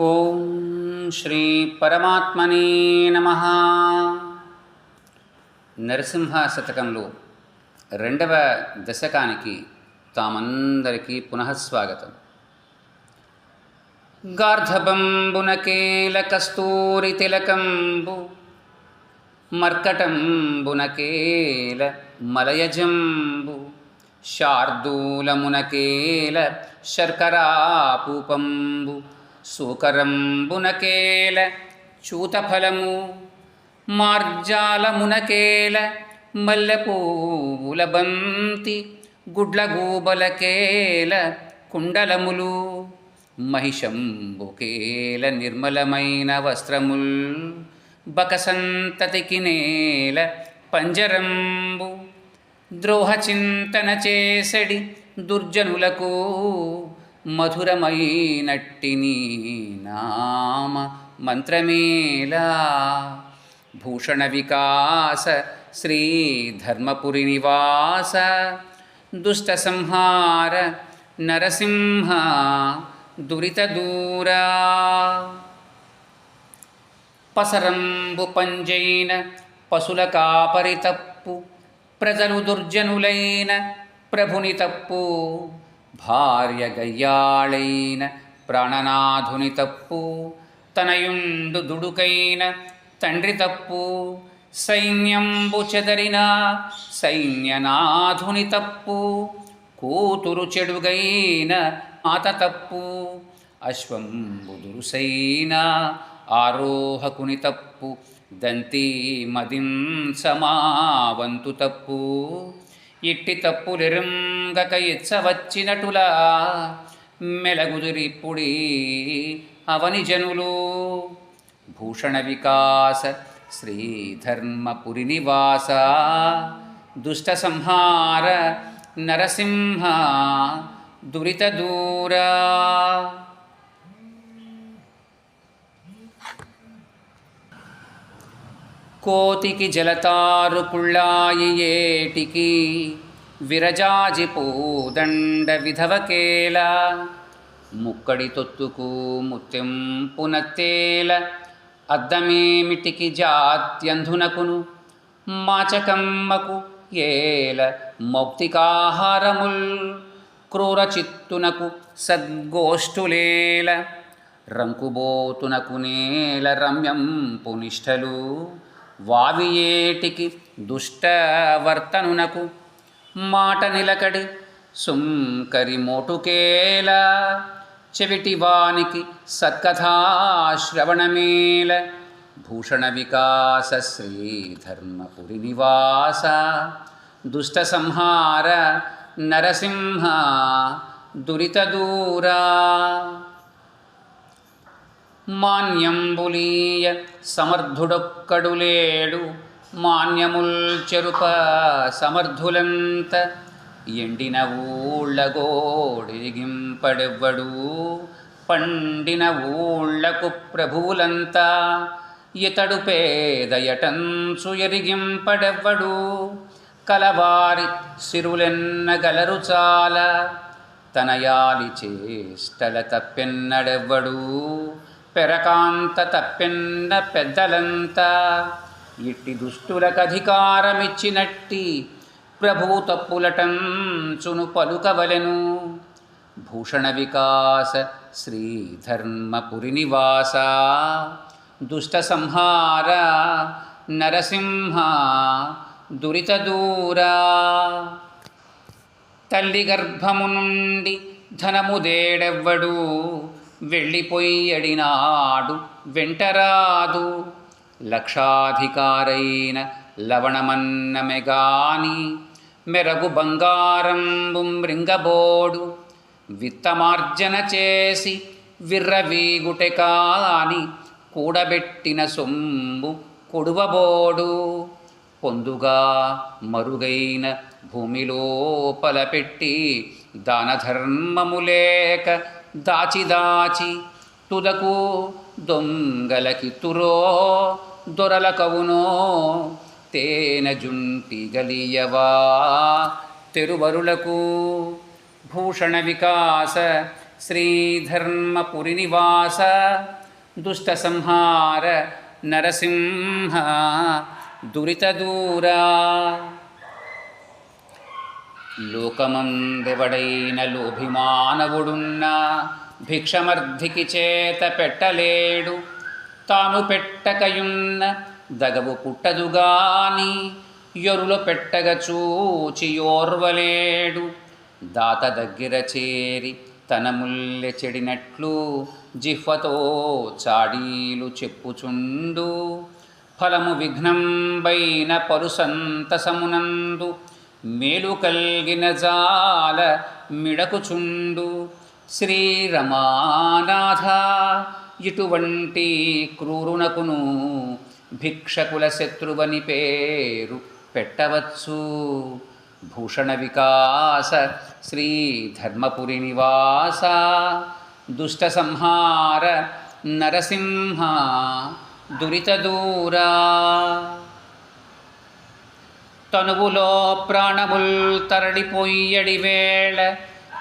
ఓం శ్రీ పరమాత్మనే నమ. నరసింహ శతకంలో రెండవ దశకానికి తామందరికీ పునఃస్వాగతం. గార్ధబంబునకేల కస్తూరి తిలకంబు మర్కటంబునకేల మలయజంబు శార్దూలమునకేల శర్కరాపూపంబు సూకరంబునకేల చూతఫలము మార్జాలమునకేల మల్లెపూల బంతి గుడ్లగూబలకేల కుండలములు మహిషంబుకేల నిర్మలమైన వస్త్రముల్ బకసంతతికి నేల పంజరంబు ద్రోహచింతన చేసడి దుర్జనులకు మధురమైనట్టిని నామ మంత్రమేలా భూషణ వికాస శ్రీ ధర్మపురి నివాస. దుష్ట సంహార నరసింహ దురిత దూరా. పసరంబు పంజైన పశుల కాపరి తప్పు ప్రజలు దుర్జనులైన ప్రభుని తప్పు. భార్య గయ్యాళైన ప్రాణనాథుని తప్పు తనయుండు దుడుకైన తండ్రి తప్పు సైన్యంబు చెదరిన సైన్యనాథుని తప్పు కూతురు చెడుగైన మాత తప్పు అశ్వంబు దురుసైన ఆరోహకుని తప్పు దంతి మదిం సమావంతు తప్పు. ఇట్టి తప్పులెరుంగక ఎచ్చవచ్చినటులా మెలగుదురిప్పుడి అవని జనులు. భూషణ వికాస శ్రీధర్మపురి నివాస దుష్ట సంహార నరసింహ దురిత దూరా. కోతికి జలతారు కుళ్ళాయి ఏటికి. విరజాజి పూదండ విధవకేల ముక్కడి తొత్తుకు ముత్తింపునత్తేల అద్దమేమిటికి జాత్యంధునకును. మాచకమ్మకు ఏల. మౌక్తికాహారముల్. క్రూర చిత్తునకు సద్గోష్ఠులేల. రంకుబోతునకు నేల రమ్యం నిష్టలు వావియేటికి దుష్టవర్తనునకు మాట నిలకడి సుంకరి మోటుకేల చెవిటివానికి సత్కథాశ్రవణమేల భూషణ వికాస శ్రీధర్మపురి నివాస దుష్ట సంహార నరసింహ దురితదూరా మాన్యంబులీయ సమర్థుడొక్కడులేడు. మాన్యముల్ చెరుప సమర్థులంత? ఎండిన ఊళ్ళగోడిగింపడెవ్వడు పండిన ఊళ్ళకు ప్రభువులంతా? ఇతడు పేదయటంచు ఎరిగింపడెవ్వడు కలవారి సిరులెన్నగలరు చాలా. తనయాలి చేష్టల తప్పెన్నడెవ్వడు? పెరకాంత తప్పెన్న పెద్దలంతా. ఇట్టి దుష్టులకు అధికారమిచ్చినట్టి తప్పులటం చును పలుకవలెను. భూషణ వికాస శ్రీధర్మపురి నివాస దుష్ట సంహార నరసింహ దురిత దూరా తల్లి గర్భము నుండి ధనముదేడెవ్వడు వెళ్ళిపోయ్యడినాడు వెంటరాదు. లక్షాధికారైన లవణమన్నమెగాని మెరగు బంగారంబు మృంగబోడు విత్తమార్జన చేసి విర్రవీగుటె కాని కూడబెట్టిన సొమ్ము కొడువబోడు. పొందుగా మరుగైన భూమిలోపల పెట్టి దానధర్మము లేక దాచి దాచి తుదకు దొంగలకి తురో దొరల కవునో తేన జుంటి గలియవా తెరువరులకు భూషణ వికాస శ్రీధర్మపురి నివాస దుష్ట సంహార నరసింహ దురిత దూరా లోకమందెవడైన లోభిమానవుడున్న భిక్షమర్ధికి చేత పెట్టలేడు. తాను పెట్టకయున్న దగవు పుట్టదుగాని యొరులో పెట్టగ చూచి ఓర్వలేడు దాత దగ్గర చేరి తన ముల్లె చెడినట్లు జిహ్వతో చాడీలు చెప్పుచుండు. ఫలము విఘ్నంబైన పరుసంతసమునందు మేలు కల్గిన జాల మిడకుచుండు. శ్రీరమానాథ ఇటువంటి క్రూరునకును భిక్షకుల శత్రువని పేరు పెట్టవచ్చు. భూషణ వికాస శ్రీ ధర్మపురి నివాస దుష్ట సంహార నరసింహ దురిత దూరా. తనువులో ప్రాణముల్ తరడిపోయడి వేళ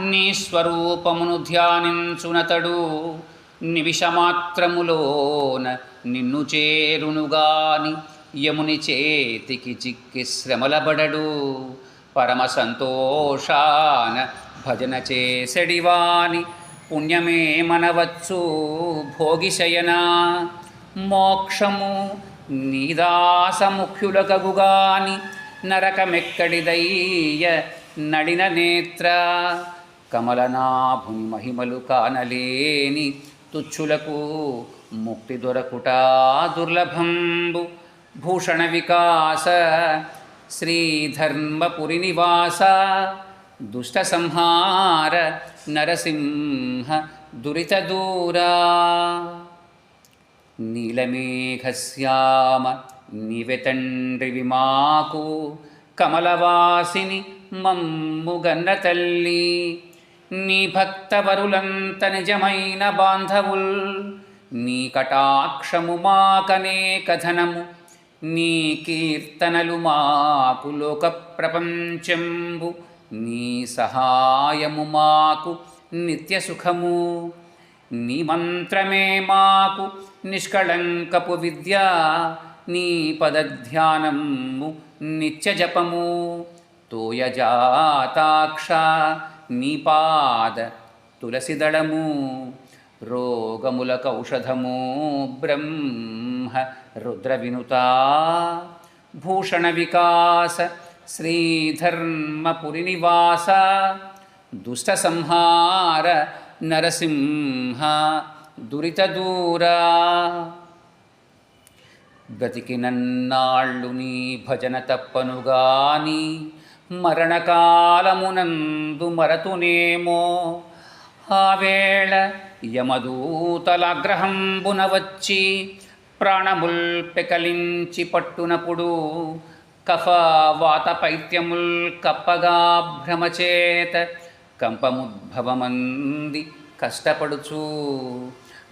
నీ స్వరూపమును ధ్యానించునతడు. నిమిషమాత్రములోన నిన్ను చేరునుగాని యముని చేతికి చిక్కి శ్రమలబడడు. పరమ సంతోషాన భజన చేసడివాని పుణ్యమే మనవచ్చు భోగిశయనా. మోక్షము నీదాసముఖ్యులకగుగాని నరకమెక్కడిదయ్య నడిన నేత్ర. కమలనాభుని మహిమలు కానలేని తుచ్చులకు ముక్తి దొరకుటా దుర్లభంబు. భూషణ వికాస శ్రీధర్మపురి నివాస. దుష్ట సంహార నరసింహ దురిత దూరా. నీలమేఘశ్యామ నీవె తండ్రివి మాకు కమలవాసిని మమ్ముగన్న తల్లి. నీ భక్తవరులంత నిజమైన బాంధవుల్ నీ కటాక్షము మాకనే కథనము నీ కీర్తనలు మాకు లోక ప్రపంచంబు నీ సహాయము మాకు నిత్యసుఖము నీ మంత్రమే మాకు నిష్కళంకపు విద్య నీ పదధ్యానము నిత్య జపము తోయజాతాక్ష నీ పాద తులసిదళము రోగములకు ఔషధము బ్రహ్మ రుద్ర వినుత భూషణ వికాస శ్రీధర్మపురి నివాస దుష్ట సంహార నరసింహ దురితదూరా బ్రతికినన్నాళ్ళు నీ భజన తప్పనుగాని మరణకాలమునందు మరతునేమో. ఆవేళ యమదూతలాగ్రహంబున వచ్చి ప్రాణముల్ పెకలించి పట్టునప్పుడు కఫవాత పైత్యముల్ కప్పగా భ్రమచేత కంపముద్భవమంది కష్టపడుచూ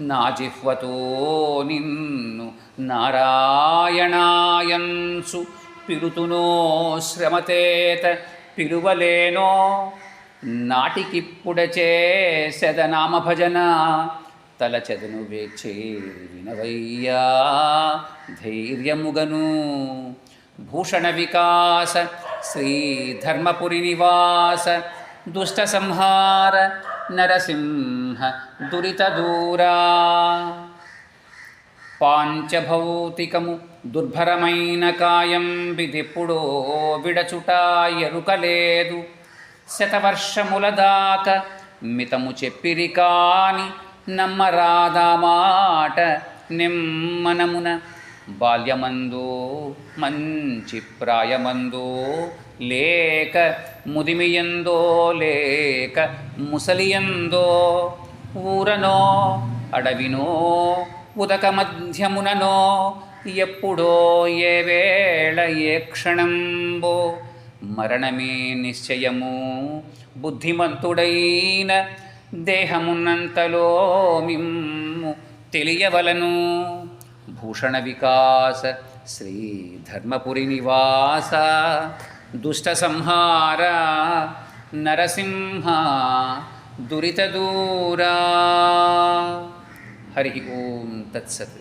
నా జిహ్వతో నిన్ను నారాయణాయంసు పిలుతునో శ్రమతేత పిలువలేనో. నాటికిప్పుడచే సదనామభజన భజన తలచెదను వేచే వినవయ్యా ధైర్యముగను. భూషణ వికాస శ్రీధర్మపురి నివాస దుష్ట సంహార నరసింహ దురిత పాంచభౌతికము దుర్భరమైన కాయం విధిప్పుడో విడచుట ఎరుకలేదు శతవర్షముల దాక మితము చెప్పిరి కాని నమ్మరాదామాట నిమ్మనమున బాల్యమందో మంచి ప్రాయమందో లేక ముదిమియందో లేక ముసలియందో ఊరనో అడవినో ఉదక మధ్యముననో ఎప్పుడో ఏ వేళ ఏ క్షణంబో మరణమే నిశ్చయము. బుద్ధిమంతుడైన దేహమున్నంతలో మిమ్ము తెలియవలను. భూషణ వికాస శ్రీ ధర్మపురి నివాస. దుష్టసంహార నరసింహ దురితదూరా హరి ఓం తత్సత్